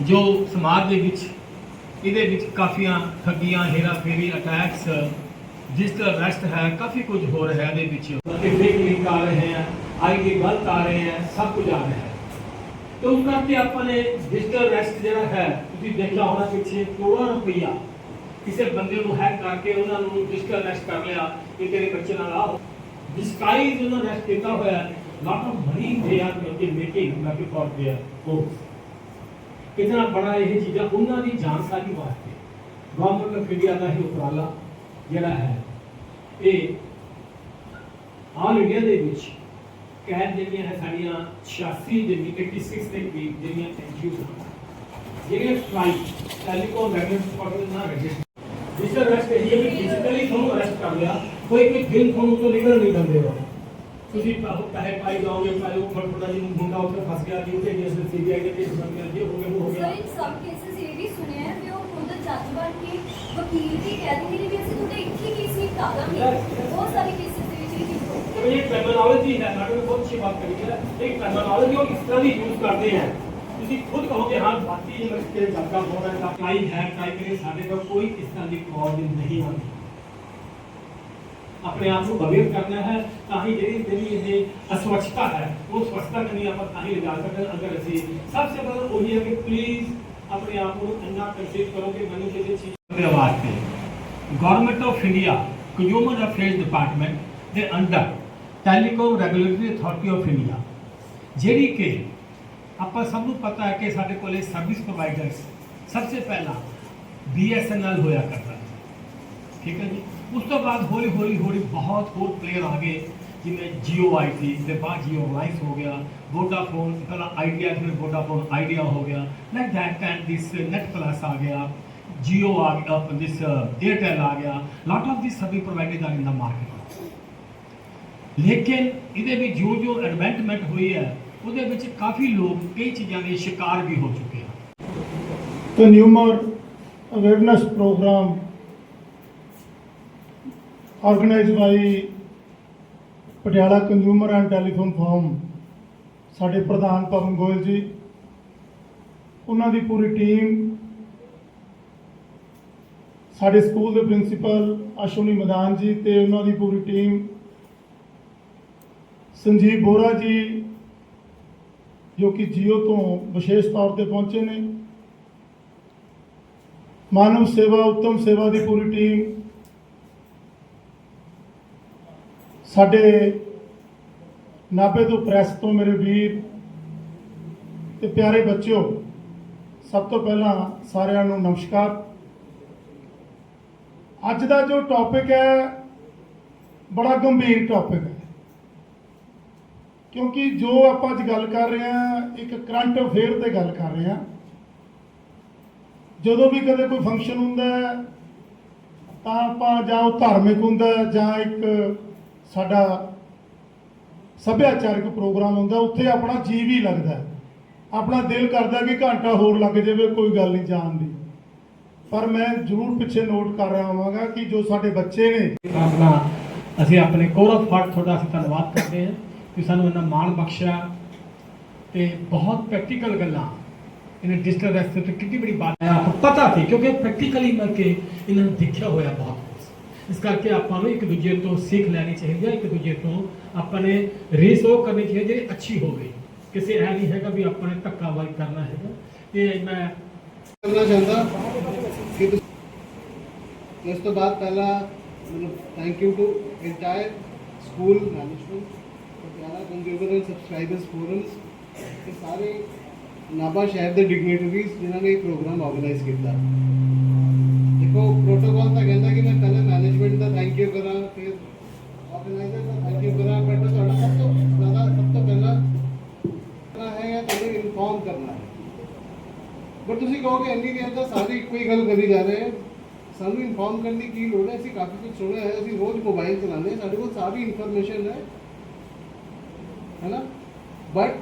ਜੋ ਸਮਾਜ ਦੇ ਵਿੱਚ, ਇਹਦੇ ਵਿੱਚ ਕਾਫੀਆਂ ਠੱਗੀਆਂ ਹੇਰਾ ਫੇਰੀ ਅਟੈਕਸ ਡਿਜੀਟਲ ਅਰੈਸਟ ਹੈ, ਕਾਫੀ ਕੁਝ ਹੋ ਰਿਹਾ ਇਹਦੇ ਵਿੱਚ। ਕਿ ਫੇਕ ਲਿੰਕ ਆ ਰਹੇ ਹੈ ਆਈਡੀ ਗਲਤ ਆ ਰਹੇ ਹੈ, ਸਭ ਕੁਝ ਆ ਰਿਹਾ ਹੈ। ਤੇ ਉਸ ਕਰਕੇ ਆਪਾਂ ਨੇ ਡਿਜੀਟਲ ਅਰੈਸਟ ਜਿਹੜਾ ਹੈ, ਤੁਸੀਂ ਦੇਖਿਆ ਹੋਣਾ ਪਿੱਛੇ, ਕਰੋੜਾਂ ਰੁਪਈਆ ਕਿਸੇ ਬੰਦੇ ਨੂੰ ਹੈਕ ਕਰਕੇ ਉਹਨਾਂ ਨੂੰ ਡਿਜੀਟਲ ਅਰੈਸਟ ਕਰ ਲਿਆ ਕਿ ਤੇਰੇ ਬੱਚੇ ਨਾਲ ਆ ਡਿਸਕਾਈਜ਼ ਉਹਨਾਂ ਨੇ ਕੀਤਾ ਹੋਇਆ ਹੈ। lot of money they are making making like for their goals ਕਿਤਨਾ ਬੜਾ ਇਹ ਚੀਜ਼ਾਂ, ਉਹਨਾਂ ਦੀ ਜਾਣਕਾਰੀ ਵਾਸਤੇ। ਗਵਰਨਮੈਂਟ ਆਫ ਇੰਡੀਆ ਦਾ ਹੀ ਉਪਰਾਲਾ ਜਿਹੜਾ ਹੈ, ਇਹ ਆਲ ਇੰਡੀਆ ਦੇ ਵਿੱਚ ਕਹਿ ਜਿਹੜੀਆਂ ਹੈ ਸਾਡੀਆਂ 86 ਜਿਹੜੀ 86 ਦੇ ਵੀ ਜਿਹੜੀਆਂ ਐਨਜੀਓ ਜਿਹੜੇ ਫਲਾਈਟ ਟੈਲੀਕਾਮ ਰੈਗੂਲੇਟਰ ਕੋਡ ਨਾਲ ਰਜਿਸਟਰ ਡਿਜੀਟਲ ਅਰੈਸਟ ਇਹ ਹੈ ਕਿ ਡਿਜੀਟਲੀ ਤੁਹਾਨੂੰ ਅਰੈਸਟ ਕਰ ਲਿਆ, ਕੋਈ ਕੋਈ ਬਿਲ ਤੁਹਾਨੂੰ ਤੋਂ ਨਿਕਲ ਨਹੀਂ ਦਿੰਦੇ ਹੋ ਤੁਸੀਂ ਪੈਸੇ ਪਾਈ ਜਾਓਗੇ ਪਹਿਲੇ ਉਹ ਫੜਫੜਾ ਜੀ ਮੁੰਡਾ ਉੱਥੇ ਫਸ ਗਿਆ ਜੀ ਉੱਥੇ ਜਿਸ ਨੇ ਸੀਬੀਆਈ ਦੇ ਕੇਸ ਬਣ ਗਿਆ ਜੀ ਹੋ ਗਿਆ ਹੋ ਗਿਆ ਸਰ ਇਨ ਸਮ ਕੇਸਸ ਇਹ ਵੀ ਸੁਣਿਆ ਹੈ ਕਿ ਉਹ ਖੁਦ ਜੱਜ ਬਣ ਕੇ ਵਕੀਲ ਵੀ ਕਹਿ ਦਿੰਦੇ ਨੇ ਵੀ ਅਸੀਂ ਤੁਹਾਡੇ ਇੱਕ ਹੀ ਕੇਸ ਹੀ ਕਾਦਾਂਗੇ ਬਹੁਤ ਸਾਰੇ ਕੇਸਸ ਦੇ ਵਿੱਚ ਇਹ ਚੀਜ਼ ਹੋਈ ਹੈ ਇਹ ਟਰਮੀਨੋਲੋਜੀ ਹੈ ਮੈਡਮ ਨੇ ਬਹੁਤ ਅੱਛੀ ਬਾਤ ਕਰੀ ਹੈ ਇਹ ਟਰਮੀਨੋਲੋਜੀ ਉਹ ਇਸ ਤਰ੍ਹਾਂ ਦੀ ਯੂਜ਼ ਕਰਦੇ ਹਨ ਤੁਸੀਂ ਖੁਦ ਕਹੋਗੇ ਹਾਂ ਭਾਰਤੀ ਯੂਨੀਵਰਸਿਟੀ ਦੇ ਜਾਗਾ ਹੋ ਰਿਹਾ ਹੈ ਟਾਈ ਹੈ ਟਾਈ ਕਰੇ ਸਾਡੇ ਕੋਲ ਕੋਈ ਇਸ ਤਰ੍ਹਾਂ ਦੀ ਪ੍ਰੋਬਲਮ ਨਹੀਂ ਆਉਂਦੀ ਆਪਣੇ ਆਪ ਨੂੰ ਅਵੇਅਰ ਕਰਨਾ ਹੈ ਤਾਂ ਹੀ ਜਿਹੜੀ ਜਿਹੜੀ ਇਹ ਅਸਵੱਛਤਾ ਹੈ ਉਹ ਸਵੱਛਤਾ ਕਰਨੀ ਆਪਾਂ ਤਾਂ ਹੀ ਲਿਜਾ ਸਕਦੇ ਹਾਂ ਅਗਰ ਅਸੀਂ ਸਭ ਤੋਂ ਪਹਿਲਾਂ ਉਹੀ ਹੈ ਕਿ ਪਲੀਜ਼ ਆਪਣੇ ਆਪ ਨੂੰ ਇੰਨਾ ਕੰਸੀਡ ਕਰੋ ਕਿ ਮੈਨੂੰ ਕਿਸੇ ਚੀਜ਼ ਦੇ ਆਵਾਜ਼ ਤੇ government of India consumer affairs department ਦੇ under telecom regulatory authority of India ਜਿਹੜੀ ਕਿ ਆਪਾਂ ਸਭ ਨੂੰ ਪਤਾ ਹੈ ਕਿ ਸਾਡੇ ਕੋਲੇ ਸਰਵਿਸ ਪ੍ਰੋਵਾਈਡਰਸ ਸਭ ਤੋਂ ਪਹਿਲਾਂ BSNL ਹੋਇਆ ਕਰਦਾ ਸੀ ਠੀਕ ਹੈ ਜੀ ਉਸ ਤੋਂ ਬਾਅਦ ਹੌਲੀ ਹੌਲੀ ਹੌਲੀ ਬਹੁਤ ਹੋਰ ਪਲੇਅਰ ਆ ਗਏ, ਜਿਵੇਂ ਜੀਓ ਆਈ ਸੀ, ਤੇ ਬਾਅਦ ਜੀਓ Reliance ਹੋ ਗਿਆ ਵੋਡਾਫੋਨ ਪਹਿਲਾਂ ਆਈਡੀਆ ਫਿਰ ਵੋਡਾਫੋਨ ਆਈਡੀਆ ਹੋ ਗਿਆ like that and this net plus ਆ ਗਿਆ, Jio ਆ ਗਿਆ ਦਿਸ Airtel ਆ ਗਿਆ, lot of these service providers are in the market. ਲੇਕਿਨ ਇਹਦੇ ਵਿੱਚ ਜੋ ਜੋ ਐਡਵੈਂਟਮੈਂਟ ਹੋਈ ਹੈ ਉਹਦੇ ਵਿੱਚ ਕਾਫੀ ਲੋਕ ਕਈ ਚੀਜ਼ਾਂ ਦੇ ਸ਼ਿਕਾਰ ਵੀ ਹੋ ਚੁੱਕੇ ਹਨ consumer awareness program organized by Patiala consumer and telephone firm ਸਾਡੇ ਪ੍ਰਧਾਨ ਪਵਨ ਗੋਇਲ ਜੀ, ਉਹਨਾਂ ਦੀ ਪੂਰੀ ਟੀਮ ਸਾਡੇ ਸਕੂਲ ਦੇ ਪ੍ਰਿੰਸੀਪਲ ਅਸ਼ਵਨੀ ਮਦਾਨ ਜੀ ਤੇ ਉਹਨਾਂ ਦੀ ਪੂਰੀ ਟੀਮ ਸੰਜੀਵ ਬੋਰਾ ਜੀ, ਜੋ ਕਿ ਜੀਓ ਤੋਂ ਵਿਸ਼ੇਸ਼ ਤੌਰ ਤੇ ਪਹੁੰਚੇ ਨੇ। ਮਾਨਵ ਸੇਵਾ, ਉੱਤਮ ਸੇਵਾ ਦੀ ਪੂਰੀ ਟੀਮ ਸਾਡੇ ਨਾਭੇ ਤੋਂ ਪ੍ਰੈਸ ਤੋਂ ਮੇਰੇ ਵੀਰ ਤੇ ਪਿਆਰੇ ਬੱਚਿਓ, ਸਭ ਤੋਂ ਪਹਿਲਾਂ ਸਾਰਿਆਂ ਨੂੰ ਨਮਸਕਾਰ। ਅੱਜ ਦਾ ਜੋ ਟੌਪਿਕ ਹੈ, ਬੜਾ ਗੰਭੀਰ ਟੌਪਿਕ ਹੈ। ਕਿਉਂਕਿ ਜੋ ਆਪਾਂ ਅੱਜ ਗੱਲ ਕਰ ਰਹੇ ਹਾਂ, ਇੱਕ ਕਰੰਟ ਅਫੇਅਰ ਤੇ ਗੱਲ ਕਰ ਰਹੇ ਹਾਂ। ਜਦੋਂ ਵੀ ਕਦੇ ਕੋਈ ਫੰਕਸ਼ਨ ਹੁੰਦਾ ਤਾਂ ਆਪਾਂ ਜਾਂ ਉਹ ਧਾਰਮਿਕ ਹੁੰਦਾ ਜਾਂ ਇੱਕ ਸਾਡਾ ਸੱਭਿਆਚਾਰਕ ਪ੍ਰੋਗਰਾਮ ਹੁੰਦਾ, ਉੱਥੇ ਆਪਣਾ ਜੀ ਵੀ ਲੱਗਦਾ ਆਪਣਾ ਦਿਲ ਕਰਦਾ ਕਿ ਘੰਟਾ ਹੋਰ ਲੱਗ ਜਾਵੇ, ਕੋਈ ਗੱਲ ਨਹੀਂ ਜਾਣ ਦੀ। ਪਰ ਮੈਂ ਜ਼ਰੂਰ ਪਿੱਛੇ ਨੋਟ ਕਰ ਰਿਹਾ ਹੋਵਾਂਗਾ ਕਿ ਜੋ ਸਾਡੇ ਬੱਚੇ ਨੇ ਆਪਣਾ, ਅਸੀਂ ਆਪਣੇ ਗੌਰਵ ਫਾਟ ਤੁਹਾਡਾ ਅਸੀਂ ਧੰਨਵਾਦ ਕਰਦੇ ਹਾਂ ਕਿ ਸਾਨੂੰ ਇਹਨਾਂ ਮਾਣ ਬਖਸ਼ਿਆ ਤੇ ਬਹੁਤ ਪ੍ਰੈਕਟੀਕਲ ਗੱਲਾਂ। ਇਹਨੇ ਡਿਜੀਟਲ ਰਸਤੇ ਤੇ ਕਿੰਨੀ ਬੜੀ ਬਾਤ ਹੈ, ਆਪਾਂ ਪਤਾ ਸੀ, ਕਿਉਂਕਿ ਪ੍ਰੈਕਟੀਕਲੀ ਮਿਲ ਕੇ ਇਹਨਾਂ ਨੂੰ ਦੇਖਿਆ ਹੋਇਆ ਬਹੁਤ। ਇਸ ਕਰਕੇ ਆਪਾਂ ਨੂੰ ਇੱਕ ਦੂਜੇ ਤੋਂ ਸਿੱਖ ਲੈਣੀ ਚਾਹੀਦੀ ਹੈ ਇੱਕ ਦੂਜੇ ਤੋਂ ਆਪਾਂ ਨੇ ਰੇਸ ਕਰਨੀ ਚਾਹੀਦੀ ਜਿਹੜੀ ਅੱਛੀ ਹੋਵੇ ਕਿਸੇ ਇਹ ਨਹੀਂ ਹੈਗਾ ਵੀ ਆਪਾਂ ਨੇ ਧੱਕਾ ਵਾਈ ਕਰਨਾ ਹੈਗਾ। ਇਹ ਮੈਂ ਕਰਨਾ ਚਾਹੁੰਦਾ ਕਿ ਇਸ ਤੋਂ ਬਾਅਦ ਪਹਿਲਾ ਮਤਲਬ thank you to entire school management Patiala consumer and subscribers forums ਤੇ ਸਾਰੇ ਨਾਭਾ ਸ਼ਹਿਰ ਦੇ ਡਿਗਨਿਟਰੀਜ਼ ਜਿਨ੍ਹਾਂ ਨੇ ਇਹ ਪ੍ਰੋਗਰਾਮ ਆਰਗੇਨਾਈਜ਼ ਕੀਤਾ। ਦੇਖੋ ਪ੍ਰੋਟੋਕਾਲ ਤਾਂ ਕਹਿੰਦਾ ਕਿ ਮੈਂ ਪਹਿਲੇ ਮੈਨੇਜਮੈਂਟ ਦਾ ਥੈਂਕ ਯੂ ਕਰਾਂ ਫਿਰ ਆਰਗੇਨਾਈਜ਼ਰ ਦਾ ਥੈਂਕ ਯੂ ਕਰਾਂ ਬਟ ਤੁਹਾਡਾ ਸਭ ਤੋਂ ਜ਼ਿਆਦਾ ਸਭ ਤੋਂ ਪਹਿਲਾਂ ਕਰਨਾ ਹੈ ਜਾਂ ਤੁਹਾਨੂੰ ਇਨਫੋਰਮ ਕਰਨਾ ਹੈ ਬਟ ਤੁਸੀਂ ਕਹੋਗੇ ਇੰਨੀ ਦੇਰ ਦਾ ਸਾਰੇ ਇੱਕੋ ਹੀ ਗੱਲ ਕਰੀ ਜਾ ਰਹੇ ਹੈ ਸਾਨੂੰ ਇਨਫੋਰਮ ਕਰਨ ਦੀ ਕੀ ਲੋੜ ਹੈ ਅਸੀਂ ਕਾਫੀ ਕੁਝ ਸੁਣਿਆ ਹੈ ਅਸੀਂ ਰੋਜ਼ ਮੋਬਾਈਲ ਚਲਾਉਂਦੇ ਹਾਂ ਸਾਡੇ ਕੋਲ ਸਾਰੀ ਇਨਫੋਰਮੇਸ਼ਨ ਹੈ ਹੈਨਾ ਬਟ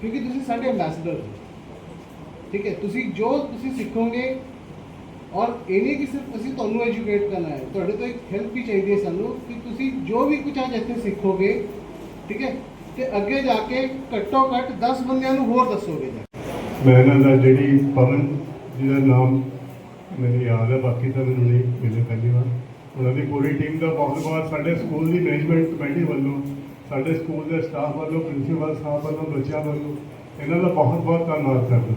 ਕਿਉਂਕਿ ਤੁਸੀਂ ਸਾਡੇ ਐਮਬੈਸਡਰ ਹੋ ਠੀਕ ਹੈ ਤੁਸੀਂ ਜੋ ਤੁਸੀਂ ਸਿੱਖੋਗੇ ਔਰ ਇਹ ਨਹੀਂ ਕਿ ਸਿਰਫ ਅਸੀਂ ਤੁਹਾਨੂੰ ਐਜੂਕੇਟ ਕਰਨਾ ਹੈ। ਤੁਹਾਡੇ ਤੋਂ ਇੱਕ ਹੈਲਪ ਵੀ ਚਾਹੀਦੀ ਹੈ ਸਾਨੂੰ ਕਿ ਤੁਸੀਂ ਜੋ ਵੀ ਕੁਝ ਅੱਜ ਇੱਥੇ ਸਿੱਖੋਗੇ, ਠੀਕ ਹੈ? ਤੇ ਅੱਗੇ ਜਾ ਕੇ ਘੱਟੋ ਘੱਟ 10 ਬੰਦਿਆਂ ਨੂੰ ਹੋਰ ਦੱਸੋਗੇ ਮੈਂ ਇਹਨਾਂ ਦਾ ਜਿਹੜੀ ਪਵਨ ਜਿਹਦਾ ਨਾਮ ਮੈਨੂੰ ਯਾਦ ਹੈ, ਬਾਕੀ ਤਾਂ ਮੈਨੂੰ ਨਹੀਂ ਮਿਲੇ ਪਹਿਲੀ ਵਾਰ। ਉਹਨਾਂ ਦੀ ਪੂਰੀ ਟੀਮ ਦਾ ਬਹੁਤ ਬਹੁਤ ਸਾਡੇ ਸਕੂਲ ਦੀ ਮੈਨੇਜਮੈਂਟ ਕਮੇਟੀ ਵੱਲੋਂ, ਸਾਡੇ ਸਕੂਲ ਦੇ ਸਟਾਫ ਵੱਲੋਂ ਪ੍ਰਿੰਸੀਪਲ ਸਾਹਿਬ ਵੱਲੋਂ, ਬੱਚਿਆਂ ਵੱਲੋਂ, ਇਹਨਾਂ ਦਾ ਬਹੁਤ ਬਹੁਤ ਧੰਨਵਾਦ ਕਰਦਾ।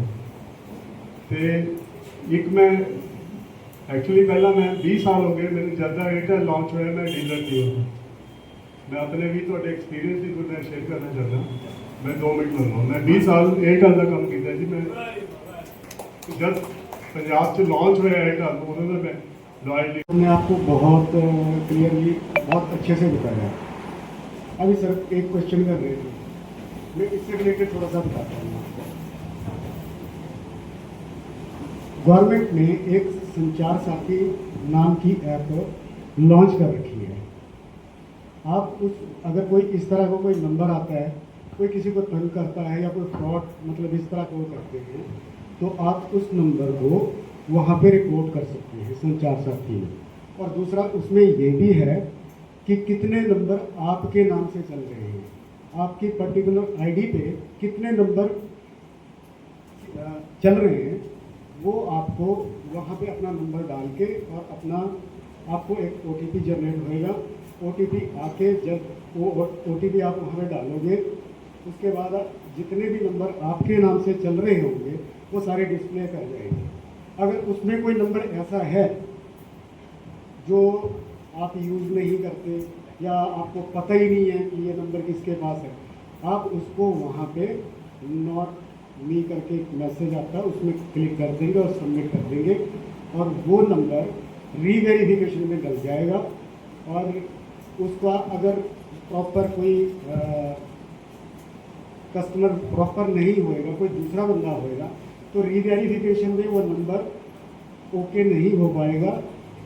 ਤੇ ਇੱਕ ਮੈਂ एक्चुअली पहला मैं भी साल हो गए, मैंने जद्दा एयरटेल लॉन्च होया मैं डीलर थी मैं अपने भी तो एक्सपीरियंस ही मैं शेयर करना चाहता मैं दो मिनट लगा मैं 20 साल एयरटेल का काम किया जी। मैं जब पंजाब से लॉन्च होया एयरटेल उन्होंने मैं लॉयल्टी तो मैंने आपको बहुत क्लियरली बहुत अच्छे से बताया। अभी सर, एक क्वेश्चन कर रहे थे मैं इससे रिलेटेड थोड़ा सा बताता हूँ। गवर्नमेंट ने एक संचार साथी नाम की ऐप लॉन्च कर रखी है। आप उस, अगर कोई इस तरह का को कोई नंबर आता है, कोई किसी को तंग करता है या कोई फ्रॉड मतलब इस तरह को करते हैं तो आप उस नंबर को वहाँ पे रिपोर्ट कर सकते हैं संचार साथी में। और दूसरा, उसमें ये भी है कि कितने नंबर आपके नाम से चल रहे हैं। आपकी पर्टिकुलर आईडी पे कितने नंबर चल रहे हैं, वो आपको वहाँ पे अपना नंबर डाल के और अपना आपको एक ओटीपी जनरेट होएगा। ओ आके जब वो ओटीपी आप वहाँ पे डालोगे, उसके बाद जितने भी नंबर आपके नाम से चल रहे होंगे, वो सारे डिस्प्ले कर जाएँगे। अगर उसमें कोई नंबर ऐसा है जो आप यूज़ नहीं करते या आपको पता ही नहीं है कि ये नंबर किसके पास है, आप उसको वहाँ पे नॉट मी करके एक मैसेज आता है, उसमें क्लिक कर देंगे और सबमिट कर देंगे। और वो नंबर रीवेरिफिकेशन में डल जाएगा। और उसका अगर प्रॉपर कोई कस्टमर प्रॉपर नहीं होएगा, कोई दूसरा बंदा होएगा तो रीवेरिफिकेशन में वो नंबर ओके नहीं हो पाएगा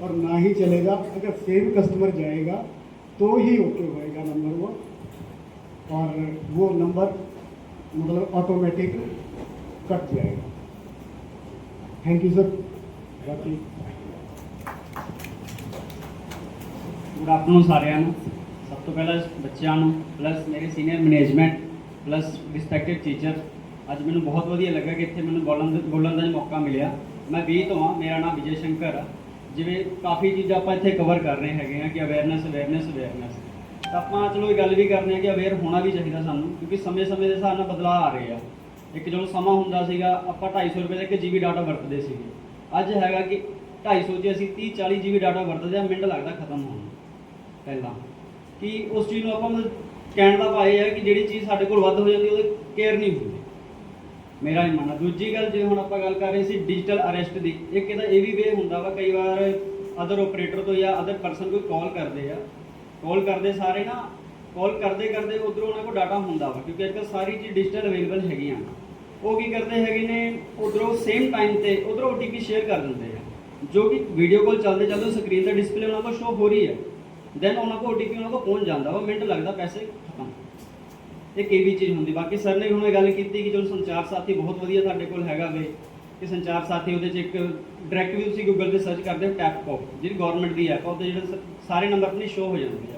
और ना ही चलेगा। अगर सेम कस्टमर जाएगा तो ही ओके होएगा नंबर वो और वो नंबर मतलब ऑटोमेटिक कट जाएगा थैंक यू सर बाकी ਗੁੱਡ ਆਫਟਰਨੂਨ ਸਾਰਿਆਂ ਨੂੰ ਸਭ ਤੋਂ ਪਹਿਲਾਂ ਬੱਚਿਆਂ ਨੂੰ ਪਲੱਸ ਮੇਰੇ senior management plus respected teacher ਅੱਜ ਮੈਨੂੰ ਬਹੁਤ ਵਧੀਆ ਲੱਗਾ ਕਿ ਇੱਥੇ ਮੈਨੂੰ ਬੋਲਣ ਦਾ ਬੋਲਣ ਦਾ ਮੌਕਾ ਮਿਲਿਆ ਮੈਂ 20 ਤੋਂ ਹਾਂ ਮੇਰਾ ਨਾਮ ਵਿਜੇ ਸ਼ੰਕਰ ਆ ਜਿਵੇਂ ਕਾਫੀ ਚੀਜ਼ਾਂ ਆਪਾਂ ਇੱਥੇ ਕਵਰ ਕਰ ਰਹੇ ਹੈਗੇ ਆ ਕਿ ਅਵੇਅਰਨੈਸ ਅਵੇਅਰਨੈਸ ਅਵੇਅਰਨੈਸ ਤਾਂ ਆਪਾਂ ਚਲੋ ਇਹ ਗੱਲ ਵੀ ਕਰਦੇ ਆ ਕਿ ਅਵੇਅਰ ਹੋਣਾ ਵੀ ਚਾਹੀਦਾ ਸਾਨੂੰ, ਕਿਉਂਕਿ ਸਮੇਂ-ਸਮੇਂ ਦੇ ਹਿਸਾਬ ਨਾਲ ਬਦਲਾਅ ਆ ਰਹੇ ਆ। ਇੱਕ ਜਦੋਂ ਸਮਾਂ ਹੁੰਦਾ ਸੀਗਾ, ਆਪਾਂ 250 ਰੁਪਏ ਦਾ ਇੱਕ ਜੀਬੀ ਡਾਟਾ ਵਰਤਦੇ ਸੀਗੇ। ਅੱਜ ਹੈਗਾ ਕਿ 250 'ਚ ਅਸੀਂ 30 40 ਜੀਬੀ ਡਾਟਾ ਵਰਤਦੇ ਆ, ਮਿੰਟ ਲੱਗਦਾ ਖਤਮ ਹੋਣ ਪਹਿਲਾਂ। ਕਿ ਉਸ ਚੀਜ਼ ਨੂੰ ਆਪਾਂ ਮਤਲਬ ਕਹਿਣ ਦਾ ਭਾਏ ਹੈ ਕਿ ਜਿਹੜੀ ਚੀਜ਼ ਸਾਡੇ ਕੋਲ ਵੱਧ ਹੋ ਜਾਂਦੀ, ਉਹਦੇ ਕੇਅਰ ਨਹੀਂ ਹੁੰਦੀ। ਮੇਰਾ ਇਹ ਮੰਨਣਾ। ਦੂਜੀ ਗੱਲ, ਜੇ ਹੁਣ ਆਪਾਂ ਗੱਲ ਕਰ ਰਹੇ ਸੀ ਡਿਜੀਟਲ ਅਰੈਸਟ ਦੀ, ਇੱਕ ਇਹਦਾ ਇਹ ਵੀ ਵੇ ਹੁੰਦਾ ਵਾ, ਕਈ ਵਾਰ ਅਦਰ ਆਪਰੇਟਰ ਤੋਂ ਜਾਂ ਅਦਰ ਪਰਸਨ ਕੋਈ ਕਾਲ ਕਰਦੇ ਆ ਕਾਲ ਕਰਦੇ ਸਾਰੇ ਨਾ, ਕਾਲ ਕਰਦੇ ਕਰਦੇ ਉਧਰੋਂ ਉਹਨਾਂ ਕੋਲ ਡਾਟਾ ਹੁੰਦਾ ਵਾ, ਕਿਉਂਕਿ ਅੱਜਕੱਲ ਸਾਰੀ ਚੀਜ਼ ਡਿਜੀਟਲ ਅਵੇਲੇਬਲ ਹੈਗੀਆਂ ਉਹ ਕੀ ਕਰਦੇ ਹੈਗੇ ਨੇ, ਉਧਰੋਂ ਸੇਮ ਟਾਈਮ ਤੇ ਉਧਰੋਂ OTP ਸ਼ੇਅਰ ਕਰ ਦਿੰਦੇ ਆ। ਜੋ ਕਿ ਵੀਡੀਓ ਕਾਲ ਚੱਲਦੇ ਚੱਲਦੇ ਸਕਰੀਨ ਤੇ ਡਿਸਪਲੇ ਉਹਨਾਂ ਕੋਲ ਸ਼ੋ ਹੋ ਰਹੀ ਹੈ ਦੈਨ ਉਹਨਾਂ ਕੋਲ OTP ਉਹਨਾਂ ਕੋਲ ਪਹੁੰਚ ਜਾਂਦਾ ਵਾ, ਮਿੰਟ ਲੱਗਦਾ ਪੈਸੇ ਖਤਮ। ਇਹ ਕੀ ਵੀ ਚੀਜ਼ ਹੁੰਦੀ? ਬਾਕੀ ਸਰ ਨੇ ਹੁਣ ਇਹ ਗੱਲ ਕੀਤੀ ਕਿ ਜੋ ਸੰਚਾਰ ਸਾਥੀ ਬਹੁਤ ਵਧੀਆ ਸਾਡੇ ਕੋਲ ਹੈਗਾ ਵੇ ਕਿ ਸੰਚਾਰ ਸਾਥੀ ਉਹਦੇ 'ਚ ਇੱਕ ਡਾਇਰੈਕਟ ਵੀ ਤੁਸੀਂ ਗੂਗਲ ਤੇ ਸਰਚ ਕਰਦੇ ਹੋ ਟੈਪ ਕੋ ਜਿਹੜੀ ਗਵਰਨਮੈਂਟ ਦੀ ਐਪ ਆ, ਉਹਦੇ ਜਿਹੜੇ ਸਾਰੇ ਨੰਬਰ ਆਪਣੀ ਸ਼ੋ ਹੋ ਜਾਂਦੇ ਆ।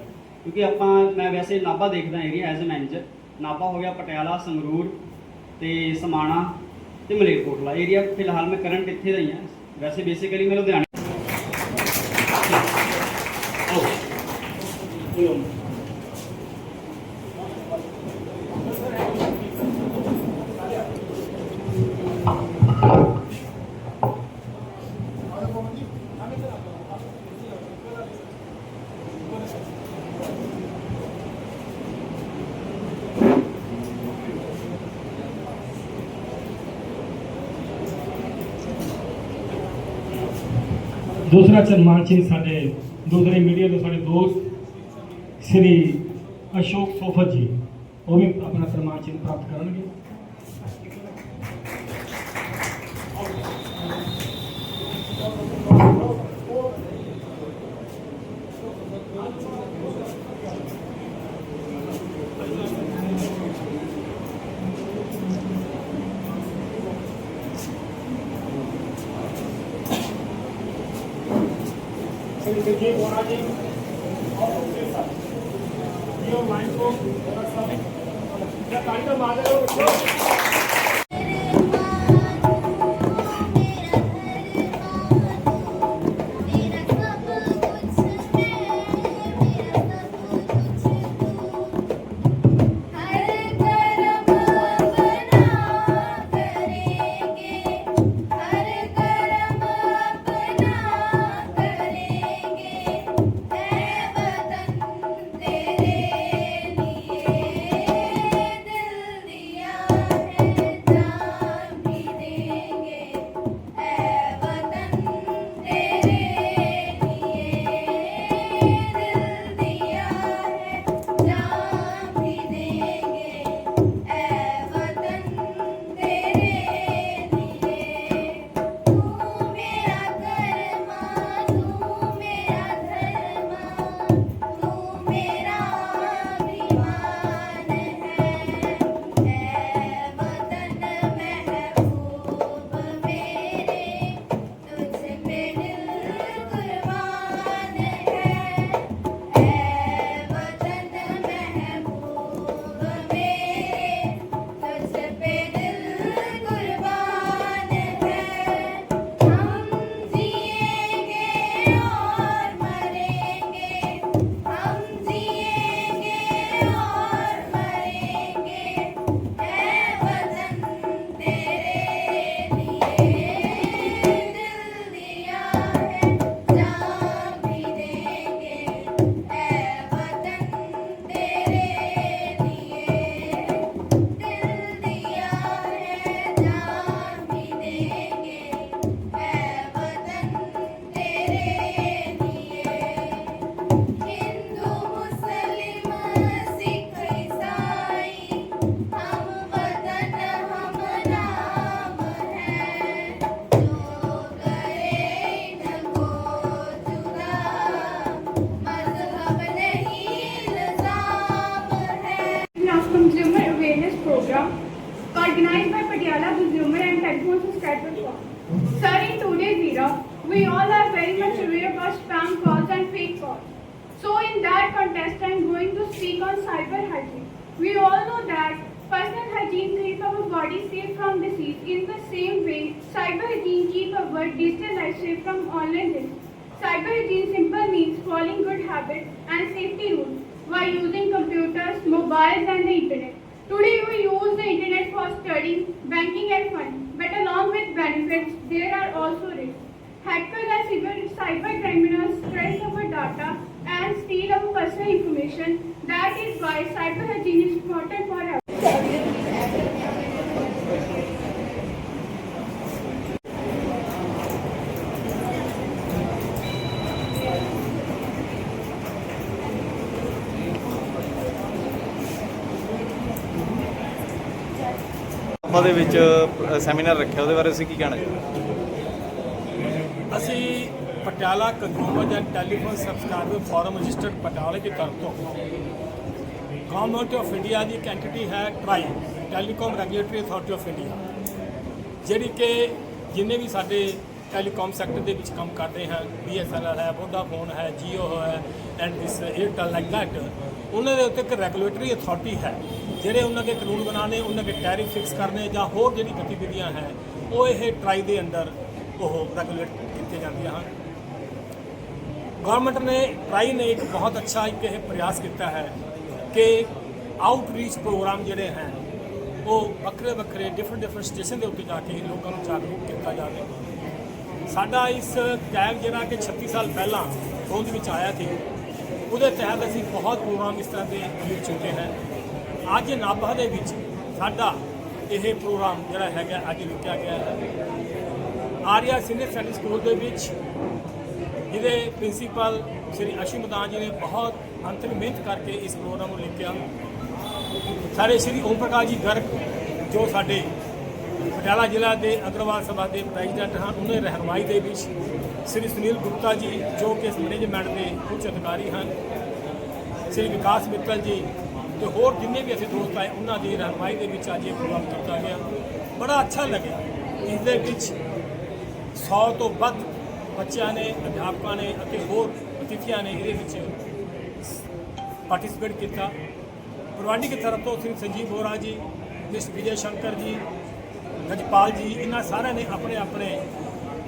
ਕਿਉਂਕਿ ਆਪਾਂ, ਮੈਂ ਵੈਸੇ ਨਾਭਾ ਦੇਖਦਾ ਏਰੀਆ ਐਜ਼ ਅ ਮੈਨੇਜਰ ਨਾਭਾ ਹੋ ਗਿਆ, ਪਟਿਆਲਾ, ਸੰਗਰੂਰ ਤੇ ਸਮਾਣਾ ਤੇ ਮਲੇਰਕੋਟਲਾ। ਏਰੀਆ ਫਿਲਹਾਲ ਮੈਂ ਕਰੰਟ ਇੱਥੇ ਦਾ ਹੀ ਹਾਂ। ਵੈਸੇ ਬੇਸਿਕਲੀ ਮੈਂ ਲੁਧਿਆਣੇ। ਦੂਸਰਾ ਸਨਮਾਨ ਚਿੰਨ੍ਹ ਸਾਡੇ ਦੂਸਰੇ ਮੀਡੀਆ ਦੇ ਸਾਡੇ ਦੋਸਤ ਸ੍ਰੀ ਅਸ਼ੋਕ ਸੋਫਤ ਜੀ ਉਹ ਵੀ ਆਪਣਾ ਸਨਮਾਨ ਚਿੰਨ੍ਹ ਪ੍ਰਾਪਤ ਕਰਨਗੇ ਤੇਰੇ ਮਾਂ we all are very much aware about spam calls and fake calls. So in that context, I am going to speak on cyber hygiene. We all know that personal hygiene keeps our body safe from disease. In the same way, cyber hygiene keeps our digital life safe from online risks. Cyber hygiene simple means following good habits and safety rules while using computers, mobiles and the internet. Today we use for studying, banking and fun. But along with benefits, there are also risks. Hackers and cyber, cyber criminals trace our data and steal our personal information. That is why cyber hygiene is important for everyone. ਆਪਾਂ ਦੇ ਵਿੱਚ seminar ਰੱਖਿਆ, ਉਹਦੇ ਬਾਰੇ ਅਸੀਂ ਕੀ ਕਹਿਣਾ ਚਾਹੁੰਦੇ ਅਸੀਂ Patiala consumer and telephone subscriber forum registered Patiala ਦੀ ਤਰਫ ਤੋਂ ਗਵਰਨਮੈਂਟ ਆਫ ਇੰਡੀਆ ਦੀ ਇੱਕ ਐਂਟੀਟੀ ਹੈ TRAI telecom regulatory authority of India ਜਿਹੜੀ ਕਿ ਜਿੰਨੇ ਵੀ ਸਾਡੇ ਟੈਲੀਕਾਮ ਸੈਕਟਰ ਦੇ ਵਿੱਚ ਕੰਮ ਕਰਦੇ ਹਨ BSNL ਹੈ ਵੋਡਾਫੋਨ ਹੈ, Jio ਹੈ and this Airtel like that ਉਹਨਾਂ ਦੇ ਉੱਤੇ ਇੱਕ ਰੈਗੂਲੇਟਰੀ ਅਥਾਰਟੀ ਹੈ। ਜਿਹੜੇ ਉਹਨਾਂ ਦੇ ਕਾਨੂੰਨ ਬਣਾਉਣੇ, ਉਹਨਾਂ ਦੇ ਟੈਰਿਫ ਫਿਕਸ ਕਰਨੇ ਜਾਂ ਹੋਰ ਜਿਹੜੀ ਗਤੀਵਿਧੀਆਂ ਹੈ, ਉਹ ਇਹ ਟਰਾਈ ਦੇ ਅੰਦਰ ਉਹ ਰੈਗੂਲੇਟ ਕੀਤੀਆਂ ਜਾਂਦੀਆਂ ਹਨ। ਗਵਰਨਮੈਂਟ ਨੇ ਟਰਾਈ ਨੇ ਇੱਕ ਬਹੁਤ ਅੱਛਾ ਇੱਕ ਇਹ ਪ੍ਰਯਾਸ ਕੀਤਾ ਹੈ ਕਿ ਆਊਟਰੀਚ ਪ੍ਰੋਗਰਾਮ ਜਿਹੜੇ ਹਨ ਉਹ ਵੱਖਰੇ ਵੱਖਰੇ ਡਿਫਰੈਂਟ ਡਿਫਰੈਂਟ ਸਟੇਸ਼ਨ ਦੇ ਉੱਤੇ ਜਾ ਕੇ ਲੋਕਾਂ ਨੂੰ ਜਾਗਰੂਕ ਕੀਤਾ ਜਾਵੇ। ਸਾਡਾ ਇਸ ਕੈਬ ਜਿਹੜਾ ਕਿ 36 ਸਾਲ ਪਹਿਲਾਂ ਹੋਂਦ ਵਿੱਚ ਆਇਆ ਸੀ, ਉਹਦੇ ਤਹਿਤ ਅਸੀਂ ਬਹੁਤ ਪ੍ਰੋਗਰਾਮ ਇਸ ਤਰ੍ਹਾਂ ਦੇ ਚੁੱਕੇ ਹਾਂ ਅੱਜ ਨਾਭਾ ਦੇ ਵਿੱਚ ਸਾਡਾ ਇਹ ਪ੍ਰੋਗਰਾਮ ਜਿਹੜਾ ਹੈਗਾ ਅੱਜ ਲਿਖਿਆ ਗਿਆ ਹੈ। ਆਰੀਆ ਸੀਨੀਅਰ ਸੈਕੰਡਰੀ ਸਕੂਲ ਦੇ ਵਿੱਚ ਜਿਹਦੇ ਪ੍ਰਿੰਸੀਪਲ ਸ਼੍ਰੀ ਅਸ਼ੂ ਮਦਾਨ ਜੀ ਨੇ ਬਹੁਤ ਅੰਤਿਮ ਮਿਹਨਤ ਕਰਕੇ ਇਸ ਪ੍ਰੋਗਰਾਮ ਨੂੰ ਲਿਖਿਆ। ਸਾਡੇ ਸ਼੍ਰੀ ਓਮ ਪ੍ਰਕਾਸ਼ ਜੀ ਗਰਗ, ਜੋ ਸਾਡੇ ਪਟਿਆਲਾ ਜ਼ਿਲ੍ਹਾ ਦੇ ਅਗਰਵਾਲ ਸਭਾ ਦੇ ਪ੍ਰੈਜ਼ੀਡੈਂਟ ਹਨ, ਉਹਨਾਂ ਦੀ ਰਹਿਨਮਾਈ ਦੇ ਵਿੱਚ ਸ਼੍ਰੀ ਸੁਨੀਲ ਗੁਪਤਾ ਜੀ, ਜੋ ਕਿ ਇਸ ਮੈਨੇਜਮੈਂਟ ਦੇ ਉੱਚ ਅਧਿਕਾਰੀ ਹਨ, ਸ਼੍ਰੀ ਵਿਕਾਸ ਮਿੱਤਲ ਜੀ ਤੇ ਹੋਰ ਜਿੰਨੇ ਵੀ ਅਸੀਂ ਦੋਸਤ ਆਏ, ਉਹਨਾਂ ਦੀ ਰਹਿਨੁਮਾਈ ਦੇ ਵਿੱਚ ਅੱਜ ਇਹ ਪ੍ਰੋਗਰਾਮ ਕੀਤਾ ਗਿਆ। ਬੜਾ ਅੱਛਾ ਲੱਗਿਆ। ਇਸ ਦੇ ਵਿੱਚ 100 ਤੋਂ ਵੱਧ ਬੱਚਿਆਂ ਨੇ, ਅਧਿਆਪਕਾਂ ਨੇ ਅਤੇ ਹੋਰ ਅਤਿਥੀਆਂ ਨੇ ਇਹਦੇ ਵਿੱਚ ਪਾਰਟਿਸਿਪੇਟ ਕੀਤਾ। ਪ੍ਰਵਾਨੀ ਦੀ ਤਰਫ ਤੋਂ ਸ੍ਰੀ ਸੰਜੀਵ ਬੋਰਾ ਜੀ, ਮਿਸ ਵਿਜੇ ਸ਼ੰਕਰ ਜੀ ਰਜਪਾਲ ਜੀ, ਇਹਨਾਂ ਸਾਰਿਆਂ ਨੇ ਆਪਣੇ ਆਪਣੇ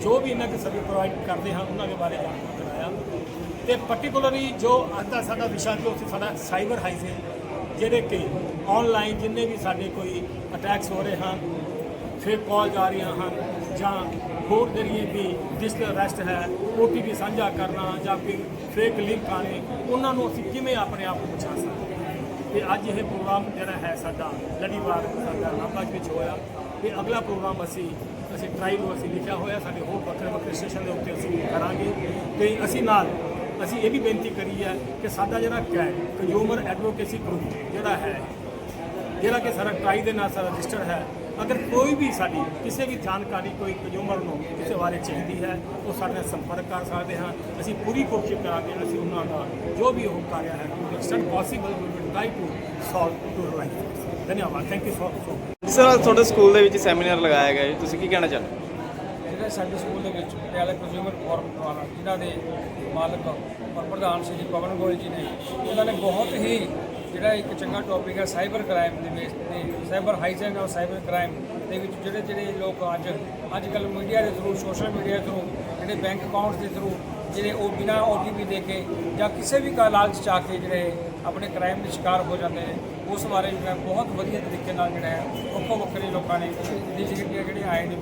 ਜੋ ਵੀ ਇਹਨਾਂ ਦੇ ਸਰਵਿਸ ਪ੍ਰੋਵਾਈਡ ਕਰਦੇ ਹਨ, ਉਹਨਾਂ ਦੇ ਬਾਰੇ ਜਾਣਕਾਰੀ ਕਰਾਇਆ। ਤੇ ਪਾਰਟਿਕੂਲਰਲੀ ਜੋ ਅੱਜ ਦਾ ਸਾਡਾ ਵਿਸ਼ਾ ਜੋ ਸੀ ਸਾਡਾ ਸਾਈਬਰ ਹਾਈਜੀਨ ਜਿਹੜੇ ਕਿ ਆਨਲਾਈਨ ਜਿੰਨੇ ਵੀ ਸਾਡੇ ਕੋਈ ਅਟੈਕਸ ਹੋ ਰਹੇ ਹਨ ਫੇਕ ਕਾਲ ਆ ਰਹੀਆਂ ਹਨ ਜਾਂ ਹੋਰ ਜਰੀਏ ਵੀ ਡਿਜੀਟਲ ਅਰੈਸਟ ਹੈ OTP ਸਾਂਝਾ ਕਰਨਾ ਜਾਂ ਕੋਈ ਫੇਕ ਲਿੰਕ ਆਣੇ ਉਹਨਾਂ ਨੂੰ ਅਸੀਂ ਕਿਵੇਂ ਆਪਣੇ ਆਪ ਨੂੰ ਬਚਾ ਸਕਦੇ ਹਾਂ? ਤੇ ਅੱਜ ਇਹ ਪ੍ਰੋਗਰਾਮ ਜਿਹੜਾ ਹੈ ਸਾਡਾ ਲੜੀਵਾਰ ਸਾਡਾ ਨਾਭਾ ਵਿੱਚ ਹੋਇਆ। ਤੇ ਅਗਲਾ ਪ੍ਰੋਗਰਾਮ ਅਸੀਂ ਅਸੀਂ ਟਰਾਈ ਨੂੰ ਅਸੀਂ ਲਿਖਿਆ ਹੋਇਆ, ਸਾਡੇ ਹੋਰ ਵੱਖਰੇ ਵੱਖਰੇ ਸਟੇਸ਼ਨ ਦੇ ਉੱਤੇ ਅਸੀਂ ਕਰਾਂਗੇ। ਤੇ ਅਸੀਂ ਨਾਲ ਅਸੀਂ ਇਹ ਵੀ ਬੇਨਤੀ ਕਰੀ ਹੈ ਕਿ ਸਾਡਾ ਜਿਹੜਾ ਕੈ ਕੰਜ਼ਿਊਮਰ ਐਡਵੋਕੇਸੀ ਗਰੁੱਪ ਜਿਹੜਾ ਹੈ, ਜਿਹੜਾ ਕਿ ਸਾਡਾ ਟਰਾਈ ਦੇ ਨਾਲ ਸਾਡਾ ਰਜਿਸਟਰ ਹੈ, ਅਗਰ ਕੋਈ ਵੀ ਸਾਡੀ ਕਿਸੇ ਵੀ ਜਾਣਕਾਰੀ ਕੋਈ ਕੰਜ਼ਿਊਮਰ ਨੂੰ ਕਿਸੇ ਬਾਰੇ ਚਾਹੀਦੀ ਹੈ, ਉਹ ਸਾਡੇ ਨਾਲ ਸੰਪਰਕ ਕਰ ਸਕਦੇ ਹਾਂ। ਅਸੀਂ ਪੂਰੀ ਕੋਸ਼ਿਸ਼ ਕਰਾਂਗੇ ਅਸੀਂ ਉਹਨਾਂ ਦਾ ਜੋ ਵੀ ਉਹ ਕਾਰਿਆ ਹੈ to extent possible we will try to solve to right ਧੰਨਵਾਦ। Thank you so much sir ਤੁਹਾਡੇ ਸਕੂਲ ਦੇ ਵਿੱਚ ਸੈਮੀਨਾਰ ਲਗਾਇਆ ਗਿਆ ਜੀ। ਤੁਸੀਂ ਕੀ ਕਹਿਣਾ ਚਾਹੁੰਦੇ ਜਿਹੜੇ ਸਾਡੇ ਸਕੂਲ ਦੇ ਵਿੱਚ ਪਟਿਆਲਾ ਕੰਜ਼ਿਊਮਰ ਫੋਰਮ ਦੁਆਰਾ, ਜਿਨ੍ਹਾਂ ਦੇ ਮਾਲਕ ਔਰ ਪ੍ਰਧਾਨ ਸ਼੍ਰੀ ਪਵਨ ਗੋਇਲ ਜੀ ਨੇ, ਉਹਨਾਂ ਨੇ ਬਹੁਤ ਹੀ ਜਿਹੜਾ ਇੱਕ ਚੰਗਾ ਟੌਪਿਕ ਹੈ ਸਾਈਬਰ ਕ੍ਰਾਈਮ ਦੇ ਵਿੱਚ ਤੇ ਸਾਈਬਰ ਹਾਈਜੈਨ ਔਰ ਸਾਈਬਰ ਕ੍ਰਾਈਮ ਦੇ ਵਿੱਚ ਜਿਹੜੇ ਜਿਹੜੇ ਲੋਕ ਅੱਜ ਅੱਜ ਕੱਲ੍ਹ ਮੀਡੀਆ ਦੇ ਥਰੂ ਸੋਸ਼ਲ ਮੀਡੀਆ ਦੇ ਥਰੂ ਜਿਹੜੇ ਬੈਂਕ ਅਕਾਊਂਟਸ ਦੇ ਥਰੂ ਜਿਹੜੇ ਉਹ ਬਿਨਾਂ OTP ਦੇ ਕੇ ਜਾਂ ਕਿਸੇ ਵੀ ਕਾ, ਲਾਲਚ ਚ ਆ ਕੇ ਜਿਹੜੇ ਆਪਣੇ ਕ੍ਰਾਈਮ ਦੇ ਸ਼ਿਕਾਰ ਹੋ ਜਾਂਦੇ ਨੇ, ਉਸ ਬਾਰੇ ਮੈਂ ਬਹੁਤ ਵਧੀਆ ਤਰੀਕੇ ਨਾਲ ਜਿਹੜਾ ਹੈ ਵੱਖੋ ਵੱਖਰੇ ਲੋਕਾਂ ਨੇ ਡਿਜੀਟਲ ਜਿਹੜੇ ਆਏ ਨੇ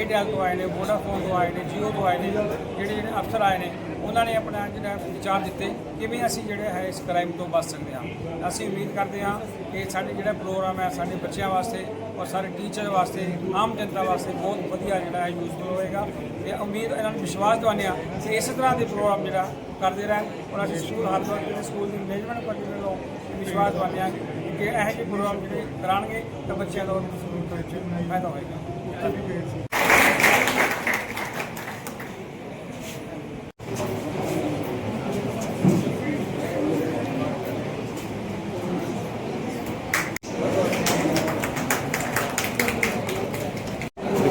ਏਅਰਟੈਲ ਤੋਂ ਆਏ ਨੇ ਵੋਡਾਫੋਨ ਤੋਂ ਆਏ ਨੇ ਜੀਓ ਤੋਂ ਆਏ ਨੇ, ਜਿਹੜੇ ਜਿਹੜੇ ਅਫਸਰ ਆਏ ਨੇ, ਉਹਨਾਂ ਨੇ ਆਪਣਾ ਜਿਹੜਾ ਵਿਚਾਰ ਦਿੱਤੇ ਕਿਵੇਂ ਅਸੀਂ ਜਿਹੜੇ ਹੈ ਇਸ ਕ੍ਰਾਈਮ ਤੋਂ ਬਚ ਸਕਦੇ ਹਾਂ। ਅਸੀਂ ਉਮੀਦ ਕਰਦੇ ਹਾਂ ਕਿ ਸਾਡੇ ਜਿਹੜਾ ਪ੍ਰੋਗਰਾਮ ਹੈ ਸਾਡੇ ਬੱਚਿਆਂ ਵਾਸਤੇ ਔਰ ਸਾਰੇ ਟੀਚਰ ਵਾਸਤੇ, ਆਮ ਜਨਤਾ ਵਾਸਤੇ ਬਹੁਤ ਵਧੀਆ ਜਿਹੜਾ ਹੈ ਯੂਜ਼ਫੁਲ ਹੋਏਗਾ ਤੇ ਉਮੀਦ ਇਹਨਾਂ ਨੂੰ ਵਿਸ਼ਵਾਸ ਦਿਵਾਉਂਦੇ ਹਾਂ ਕਿ ਇਸੇ ਤਰ੍ਹਾਂ ਦੇ ਪ੍ਰੋਗਰਾਮ ਜਿਹੜਾ ਕਰਦੇ ਰਹਿਣ ਔਰ ਅਸੀਂ ਸਕੂਲ ਹਰਦਵਾਰ ਦੇ ਸਕੂਲ ਦੀ ਮੈਨੇਜਮੈਂਟ ਕਮੇਟੀ ਵੱਲੋਂ ਵਿਸ਼ਵਾਸ ਦਿਵਾਉਂਦੇ ਹਾਂ ਕਿ ਇਹੋ ਜਿਹੇ ਪ੍ਰੋਗਰਾਮ ਜਿਹੜੇ ਕਰਾਉਣਗੇ ਤਾਂ ਬੱਚਿਆਂ ਦਾ ਫਾਇਦਾ ਹੋਏਗਾ।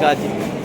ਵਿਕਾਸ ਜੀ